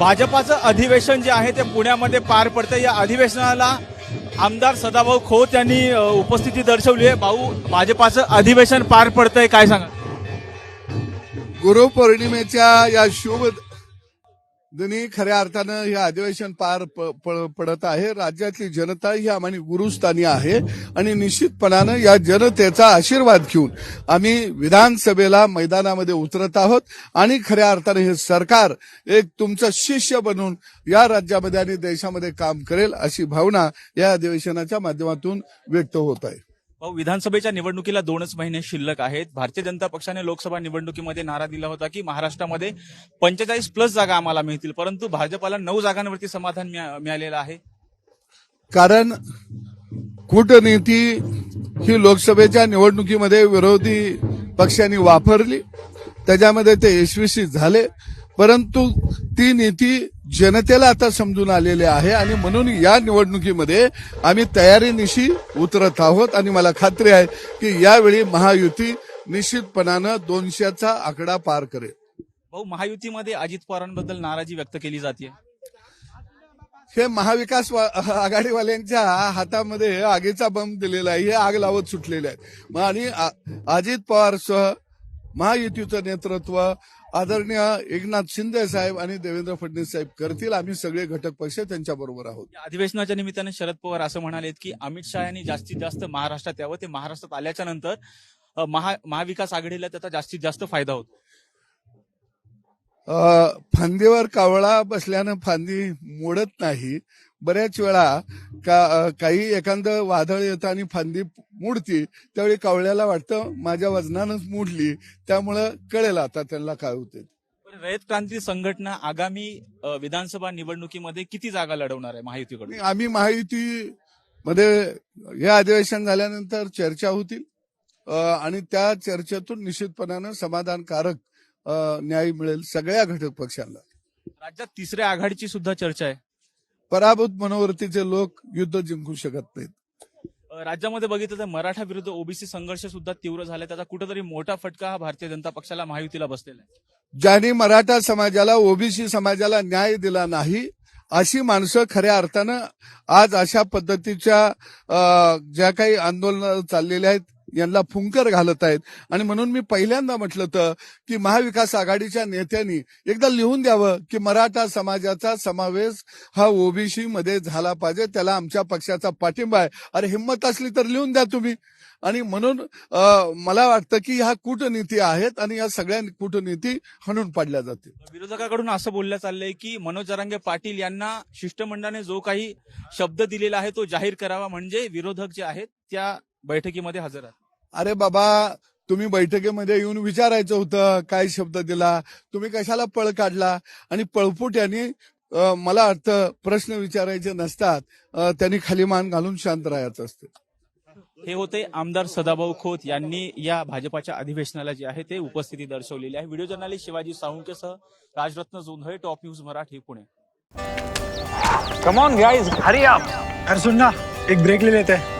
भाजपाचं अधिवेशन जे आहे ते पुण्यामध्ये पार पडतं या अधिवेशनाला आमदार सदाभाऊ खोत यांनी उपस्थिती दर्शवली आहे. भाऊ भाजपाचं अधिवेशन पार पडतंय काय सांगा गुरुपौर्णिमेच्या या शुभ दिनी खऱ्या अर्थानं हे अधिवेशन पार प- पडत आहे. राज्यातली जनता ही आम्हाला गुरुस्थानी आहे आणि निश्चितपणानं या जनतेचा आशीर्वाद घेऊन आम्ही विधानसभेला मैदानामध्ये उतरत आहोत आणि खऱ्या अर्थानं हे सरकार एक तुमचं शिष्य बनून या राज्यामध्ये आणि देशामध्ये काम करेल अशी भावना या अधिवेशनाच्या माध्यमातून व्यक्त होत आहे. विधानसभेच्या निवडणुकीला दोनच महिने शिल्लक आहेत. भारतीय जनता पक्षाने लोकसभा निवडणुकीमध्ये नारा दिला होता की महाराष्ट्रामध्ये पंचेचाळीस प्लस जागा आम्हाला मिळतील परंतु भाजपाला नऊ जागांवरती समाधान मिळालेलं आहे. कारण कूटनीती ही लोकसभेच्या निवडणुकीमध्ये विरोधी पक्षांनी वापरली. त्याच्यामध्ये ते यशस्वी झाले. परंतु ती नीती जनतेला आता समजून आलेली आहे आणि म्हणून या निवडणुकीमध्ये आम्ही तयारीनिशी उतरत आहोत. आणि मला खात्री आहे की यावेळी महायुती निश्चितपणानं दोनशेचा आकडा पार करेल. भाऊ महायुतीमध्ये अजित पवारांबद्दल नाराजी व्यक्त केली जाते हे महाविकास आघाडीवाल्यांच्या हातामध्ये आगीचा बंब दिलेला आहे. हे आग लावत सुटलेले आहेत. आणि अजित पवार सह महायुतीचं नेतृत्व आदरणीय एकनाथ शिंदे साहेब आणि देवेंद्र फडणवीस साहेब करतील. आम्ही सगळे घटक पक्ष त्यांच्या बरोबर आहोत. अधिवेशनाच्या निमित्ताने शरद पवार असं म्हणालेत की अमित शहा यांनी जास्तीत जास्त महाराष्ट्रात यावं. ते महाराष्ट्रात आल्याच्यानंतर महा महाविकास आघाडीला त्याचा जास्तीत जास्त फायदा होतो. फांदीवर कावळा बसल्यानं फांदी मोडत नाही. बऱ्याच वेळा का काही एखादं वादळ येतं आणि फांदी मोडती त्यावेळी कावळ्याला वाटतं माझ्या वजनानंच मोडली त्यामुळं कळेल आता त्यांना काय होते रयत क्रांती संघटना आगामी विधानसभा निवडणुकीमध्ये किती जागा लढवणार आहे महायुतीकडून? आम्ही महायुती मध्ये हे अधिवेशन झाल्यानंतर चर्चा होतील. आणि त्या चर्चेतून निश्चितपणानं समाधानकारक न्याय मिळेल सगळ्या घटक पक्षांना. राज्यात तिसऱ्या आघाडीची सुद्धा चर्चा आहे. पराभूत मनोवृत्तीचे लोक युद्ध जिंकू शकत नाहीत. राज्यामध्ये बघितलं तर मराठा विरुद्ध ओबीसी संघर्ष सुद्धा तीव्र झालाय. त्याचा कुठेतरी मोठा फटका हा भारतीय जनता पक्षाला महायुतीला बसलेला आहे. ज्यांनी मराठा समाजाला ओबीसी समाजाला न्याय दिला नाही अशी माणसं खऱ्या अर्थानं आज अशा पद्धतीच्या ज्या काही आंदोलन चाललेले आहेत यांना फुंकर घालत आहेत. आणि म्हणून मी पहिल्यांदा म्हटलं होतं की महाविकास आघाडीच्या नेत्यांनी एकदा लिहून द्यावं की मराठा समाजाचा समावेश हा ओबीसी मध्ये झाला पाहिजे. त्याला आमच्या पक्षाचा पाठिंबा आहे. अरे हिंमत असली तर लिहून द्या तुम्ही. आणि म्हणून मला वाटतं की ह्या कूटनीती आहेत आणि या सगळ्या कूटनीती हणून पाडल्या जातील. विरोधकाकडून असं बोललं चाललंय की मनोज जरांगे पाटील यांना शिष्टमंडळाने जो काही शब्द दिलेला आहे तो जाहीर करावा म्हणजे विरोधक जे आहेत त्या बैठकीमध्ये हजर आहेत. अरे बाबा तुम्ही बैठकीमध्ये येऊन विचारायचं होतं काय शब्द दिला? तुम्ही कशाला पळ काढला? आणि पळपूट यांनी मला वाटतं प्रश्न विचारायचे नसतात. त्यांनी खाली मान घालून शांत राहायचं असतं. हे होते आमदार सदाभाऊ खोत यांनी या भाजपाच्या अधिवेशनाला जे आहे ते उपस्थिती दर्शवलेली आहे. Video journalist Shivaji साळुंकेसह Rajratna Jondhale top news Marathi Pune. Come on guys hurry up अरे सुन ना एक ब्रेक ले लेते हैं.